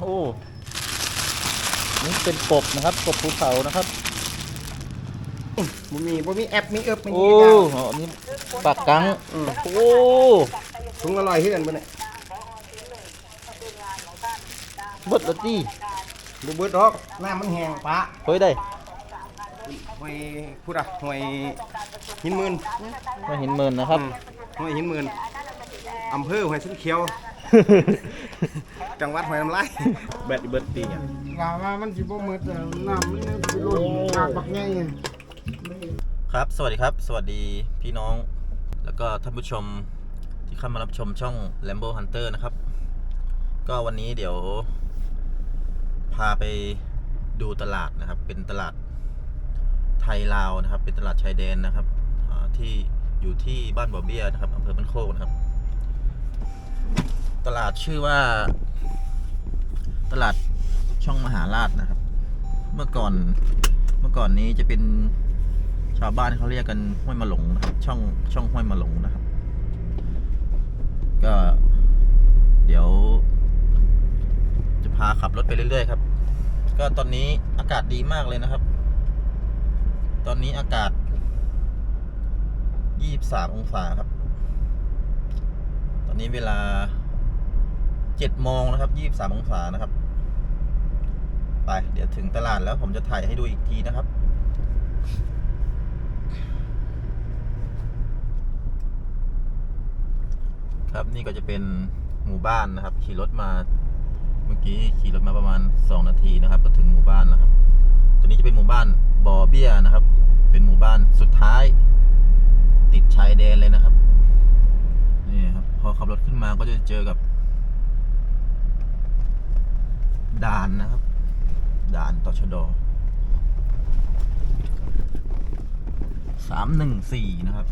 โอ้นี่เป็นกบนะครับกบภูเขานะครับบ่มีบ่มีแอปมีเอิบมีโอ้อีกโหนี่ปากกังอืมโอ้ถุงละร้อยเฮือนบ่เนี่ยเบิดและตีบ่เบิดดอกน้ำมันแห้งปะเฮ้ยได้หอยพูดอะหอยหินหมื่นไม่เห็นเมินนะครับอืมหอยหินหมื่นอำเภอหอยสุนเขียว จังหวัดหอยน้ำลายแบตเบิดตีอะว่าว่ามันสิบ่หมดแล้วน้ำมันยังสิล้นปากบักใหญ่ครับ สวัสดีครับ สวัสดีพี่น้อง แล้วก็ท่านผู้ชมที่เข้ามารับชมช่อง Lambo Hunter นะครับ ก็วันนี้เดี๋ยว พาไปดูตลาดนะครับ เป็นตลาดไทยลาวนะครับ เป็นตลาดชายแดนนะครับอ่าที่อยู่ที่บ้านบ่อเบี้ยนะครับอำเภอบ้านโคกนะครับ ตลาดชื่อว่า ตลาดช่องมหาราชนะครับ เมื่อก่อนเมื่อก่อนนี้จะเป็นชาวบ้านเขาเรียกกันห้วยมาหลงนะครับ ช่องช่องห้วยมาหลงนะครับ ก็เดี๋ยว จะพาขับรถไปเรื่อยๆครับ ก็ตอนนี้อากาศดีมากเลยนะครับ ตอนนี้อากาศ23องศาครับ ตอนนี้เวลา 7โมงนะครับ23องศานะครับ ไป เดี๋ยวถึงตลาดแล้วผมจะถ่ายให้ดูอีกทีนะครับครับนี่ก็จะเป็นหมู่บ้านนะครับ ขี่รถมาเมื่อกี้ขี่รถมาประมาณ 2 นาทีนะครับ ก็ถึงหมู่บ้านแล้วครับ ตัวนี้จะเป็นหมู่บ้านบ่อเบี้ยนะครับ เป็นหมู่บ้านสุดท้าย ติดชายแดนเลยนะครับนี่ครับพอขับรถขึ้นมาก็จะเจอกับ ด่านนะครับ ด่านตชดสามหนึ่งสี่นะครับ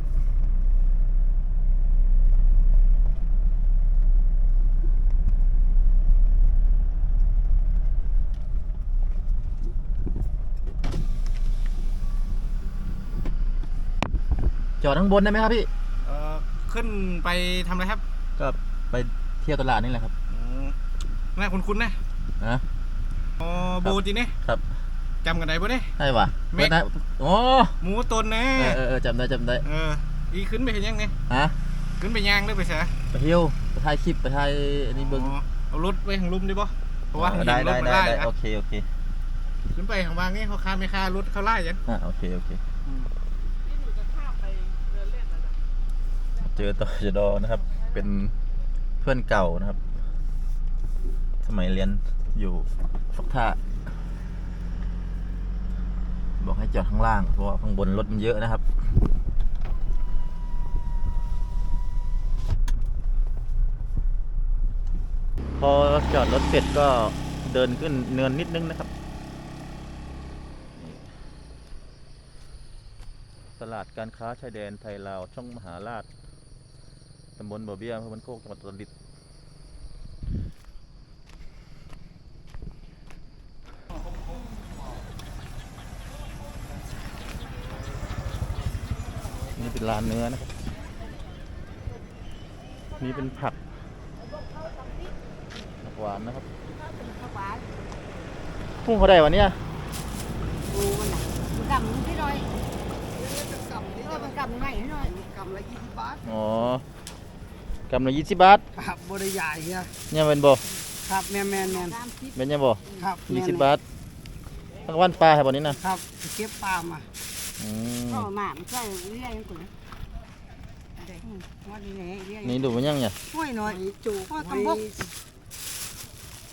จอดข้างบนได้ไหมครับพี่ เอ่อขึ้นไปทำอะไรครับก็ไปเที่ยวตลาดนี่แหละครับ อืมน่าคุ้นๆนะ นะอ๋อโบจีเนี่ยครับจำกันได้บ่เนี่ยใช่ปะเม็ดนะโอ้หมูตนนะเออเออเออจำได้จำได้เอออีขึ้นไปเห็นยังไงฮะขึ้นไปย่างหรือไปเสะไปเที่ยวไปถ่ายคลิปไปถ่ายอันนี้เบิ้งอ๋อเอารถไปทางลุ่มได้บ่เพราะว่าเออเห็นได้รได้ถมาได้ไล่ได้นะโอเคโอเคขึ้นไปข้างบางนี่เขาคาไม่คารถเขาไล่ยังอ่าโอเคโอเคเจอต่อจดอนะครับ เป็นเพื่อนเก่านะครับ สมัยเรียน อยู่ฟักท่าบอกให้จอดข้างล่าง เพราะว่าข้างบนรถมันเยอะนะครับ พอจอดรถเสร็จก็เดินขึ้นเนินนิดนึงนะครับ ตลาดการค้าชายแดนไทยลาว ช่องมหาราชตำบลบ่อเบี้ยอำเภอบ้านโคกจังหวัดตรดิ เป็นร้านเนื้อนะครับ นี่เป็นผักผักหวานนะครับพุ่งเขาได้วันนี้ดูมันน่ะมันกำมันได้หน่อยเออมันกำใหม่ให้หน่อยกำละ20บาทอ๋อกำละยี่สิบบาทครับบ่ได้ใหญ่เฮียเนี่ยเป็นบ่ครับแม่นแม่นแม่นสามสิบเป็นยังบ่ครับยี่แม่นสิบบาททั้งวันปลาให้บ่นี้นะครับเก็บปลามา อืมพ่อหมามันใช่เรียกยังกูนะอืมว่าดีแหละเรียกนี่ดูมันยังเนี่ยห้อยหน่อยจูบห้อยตำบก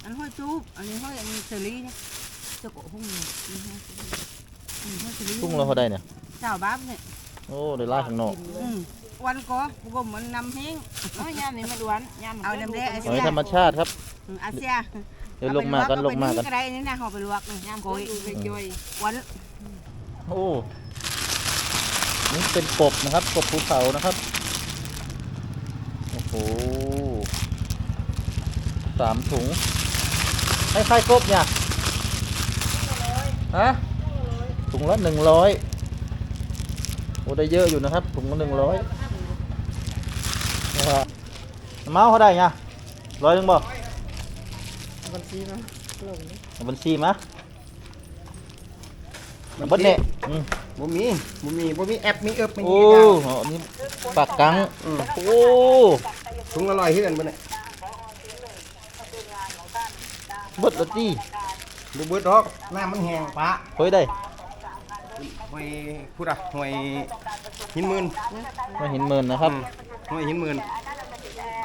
อันห้อยจูบอันนี้ห้อยอันนี้เซรีเนี่ยจะโกะหุ้งเนี่ยนี่ห้อยเซรีอืมห้อยเซรีพุ่งเราเขาได้เนี่ยเจ้าบ้าบเนี่ยโอ้ได้ล่าข้างนอกอืมวันก็พวกมันนำเฮงเอายามนี่มาดวนยามเอาน้ำแร่หอยธรรมชาติครับ อืมอาเซียเดี๋ยวลงมากันลงมากันก็ได้นี่นะเขาไปลวกยามโกยย่อยวันโอ้ นี่เป็นกบนะครับกบภูเขานะครับ โอ้โหสามถุง ให้ใครกบเนี่ยฮะถุงละหนึ่งร้อยโอ้ได้เยอะอยู่นะครับถุงละหนึ่งร้อยนะครับเมาเขาได้ไงร้อยหนึ่งบ่บัญชีมาลงนี่เอาบัญชีมาเอาเบัดเนี่ยอืม บ่มีบ่มีบ่มีแอปมีเอิบมีโอ้อย่างโหนี่ปากกังอืมโอ้ถุงละร้อยเฮือนบ่เนี่ยเบิดและตี้บ่เบิดดอกน้ำมันแห้งปะเฮ้ยได้ห้วยพูดอะห้วยหินหมื่นมาเห็นหมื่นนะครับ อืมห้วยหินหมื่น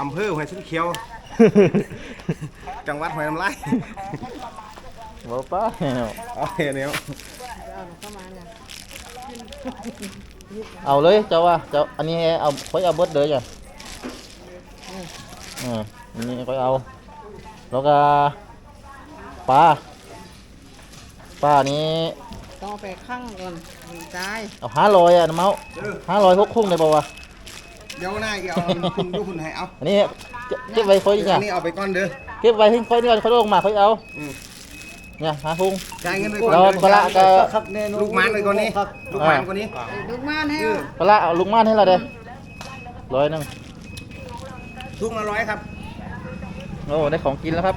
อำเภอห้วยสุนเขียว จังหวัดห้วยน้ำลายบอกป้าเนาะเอาเห็นแล้ว เอาเข้ามาเนี่ย เอาเลยเจ้าว่าเจ้าอันนี้เอาค่อยเอาเบิดเลยจ้ะอืมอันนี้ค่อยเอา แล้วก็ปลาปลานี้ต้องเอาไปข้างก่อนมีตายเอาห้าร้อยอะน้ำเมาเออห้าร้อยพกคุ้งได้ป่าวะเดี๋ยวหน้าอีกเอาคุณดูคุณให้เอาอันนี้เก็บเก็บไว้ค่อยอัเนี่ยนนี้เอาไปก่อนเด้อเก็บไว้ให้ค่อยนี่ก่อนค่อยลงมาค่อยเอาอืม เนี่ยหาคุ้งจ่ายเงินไปก่อนเราเด้อปลาก็ลูกหมานไปก่อนนี้ลูกหมานก่อนนี้ลูกมาให้เออปลาเอาลุงม่านให้เราเด้อร้อยหนึงทุกมาร้อยครับ โอ้ได้ของกินแล้วครับ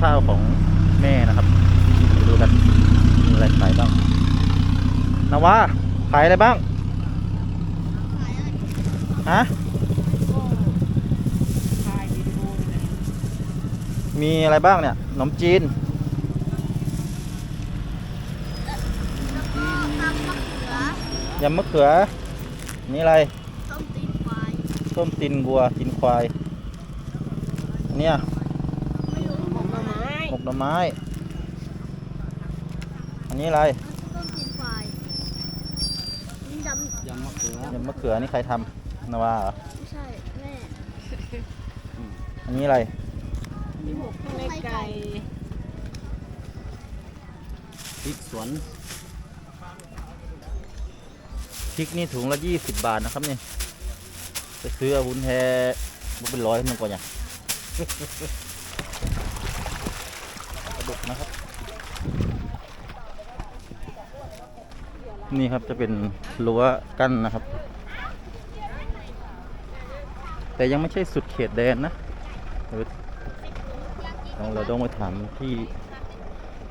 ข้าวของแม่นะครับไปดูกันมีอะไรขายบ้างนาวาขายอะไรบ้างฮะถ่ายวิดีโอเลยมีอะไรบ้างเนี่ยขนมจีนยำมะเขือ นี่อะไร ต้มตีนควาย ต้มตีนวัวตีนควายอันเนี่ย ไม่รู้ หมกหน่อไม้ หมกหน่อไม้ อันนี้อะไรต้มตีนควายนี่ดำยำมะเขือยำมะเขือนี่ใครทำนาวาเหรอ ไม่ใช่ แม่อันนี้อะไรไม่ไก่พริกสวนพริกนี่ถุงละยี่สิบบาทนะครับนี่ไปซื้อเอาหุ้นแท้มันเป็นร้อยมันกว่าอย่าง ดุกนะครับ นี่ครับจะเป็นรั้วกั้นนะครับ แต่ยังไม่ใช่สุดเขตแดนนะเดี๋ยวเราเราต้องไปถามที่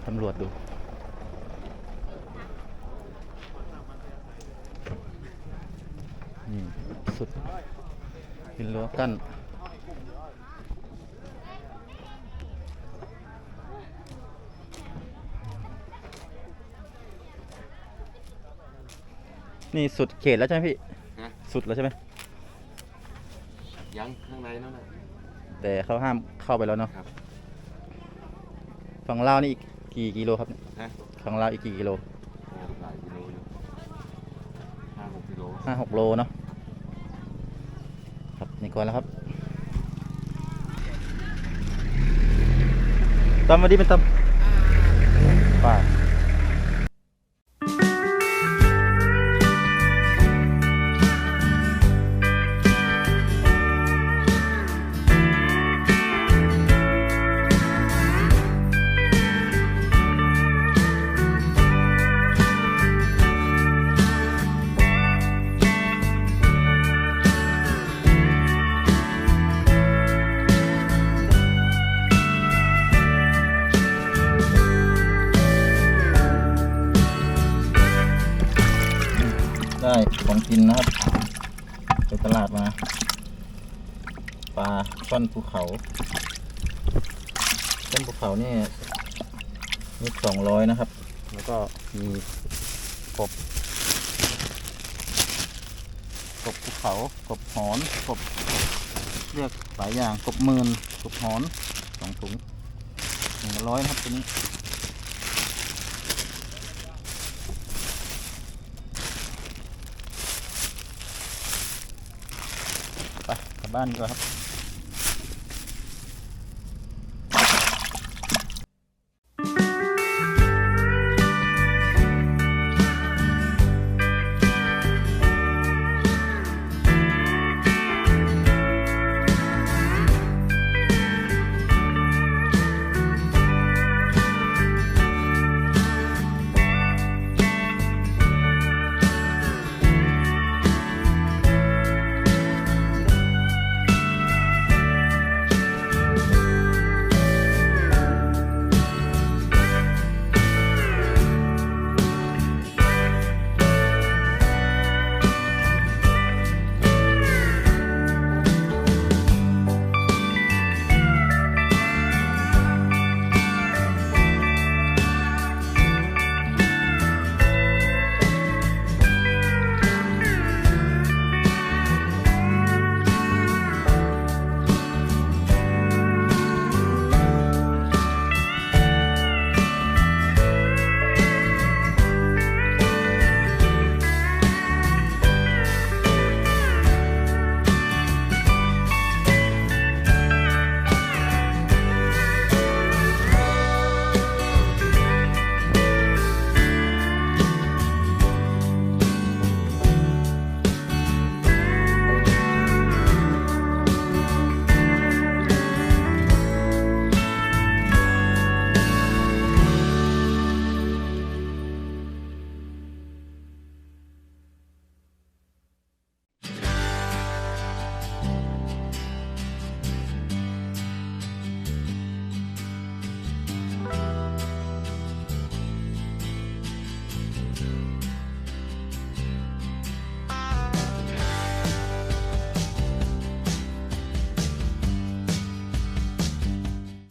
ตำรวจดูนี่สุดเป็นรั้วกั้น นี่สุดเขตแล้วใช่ไหมพี่ ฮะ สุดแล้วใช่ไหม ยังข้างในนั่นแหละ แต่เขาห้ามเข้าไปแล้วเนาะครับ ฝั่งลาวนี่อีกกี่กิโลครับฮะฝั่งลาวอีกกี่กิโลหลายกิโลอยู่ห้าหกกิโลห้าหกโลเนาะ ครับนี่ก่อนแล้วครับตำมาดีเป็นตำป่า ของกินนะครับ ไปตลาดมา ปลาช่อนภูเขาต้นภูเขานี่มีสองร้อยนะครับ แล้วก็มีกบกบภูเขากบหอนกบเรียกหลายอย่างกบเมินกบหอนสองถุงหนึ่งร้อยครับตัวนี้ ไปกลับ บ้านดีกว่าครับ